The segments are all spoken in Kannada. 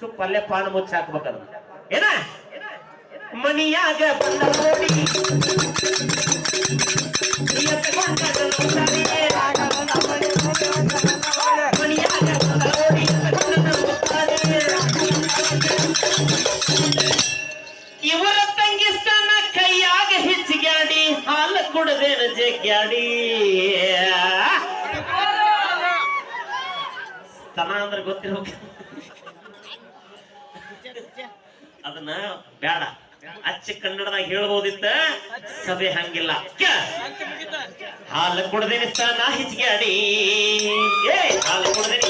ಸುಪ್ ಪಲ್ಯ ಪಾನ್ ಮುಚ್ಚ ಹಾಕ್ಬೇಕದ ಏನ? ಮನಿಯಾಗ ಬಂದ ನೋಡಿ. ಮನಿಯಾಗ ಬಂದ ನೋಡಿ ಇವರ ತಂಗಿಸ್ತಾನ ಕೈಯಾಗ ಹೆಚ್ಚಿಗ್ಯಾಡಿ ಹಾಲು ಕುಡದೇನ ಜಗ್ಗ್ಯಾಡಿ. ಸ್ತನ ಅಂದ್ರೆ ಗೊತ್ತಿರ್ಬೇಕು. ಅದನ್ನ ಬೇಡ ಅಚ್ಚ ಕನ್ನಡದಾಗ ಹೇಳ್ಬೋದಿತ್ತ? ಸಭೆ ಹಂಗಿಲ್ಲ. ಹಾಲು ಕುಡದೇನೆ ನಾ ಹೆಚ್ಚಿಗೆ ಏ, ಹಾಲು ಕುಡದೇನೆ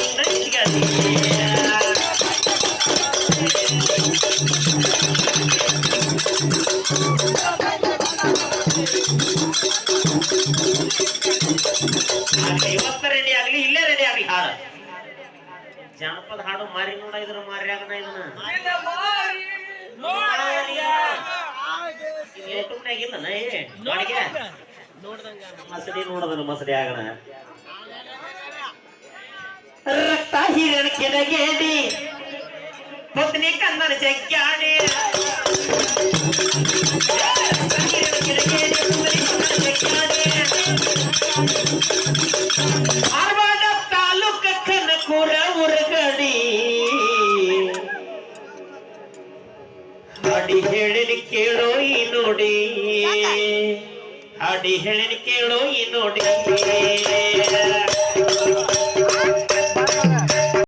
ಆಗ್ಲಿ, ಇವತ್ತ ರೆಡಿ ಆಗ್ಲಿ, ಇಲ್ಲೇ ರೆಡಿ ಆಗ್ಲಿ ಹಾಡು ಜಾನಪದ ಹಾಡು ಮಾರಿ ನೋಡ, ಇದ್ರ ಮಾರ್ಯಾಗನ ಇದನ್ನ. ಯೂಟ್ಯೂಬ್ನಾಗ ಇಲ್ಲನ ಏ ಬಾಡಿಗೆ ಮಸಡಿ ನೋಡದನ ಮಸಡಿ ಆಗಣ ರಕ್ತ ಹೀರಣ ಕೆಳಗೇಡಿ ಪತ್ನಿ ಕನ್ನಡ ಜಗ್ಗಾಡಿ ರಕ್ತ ಹೀರಣ ಕೆಳಗೇಡಿ, ಪತ್ನಿ ಕನ್ನಡ ಜಗ್ಗಾಡಿ. ಧಾರವಾಡ ತಾಲೂಕ ಕನಕೂರ ಉರಗಡಿ ಹಾಡಿ ಹೇಳಿನಿ ಕೇಳೋ ಈ ನೋಡಿ. ಹಾಡಿ ಹೇಳಿನಿ ಕೇಳೋ ಈ ನೋಡಿ.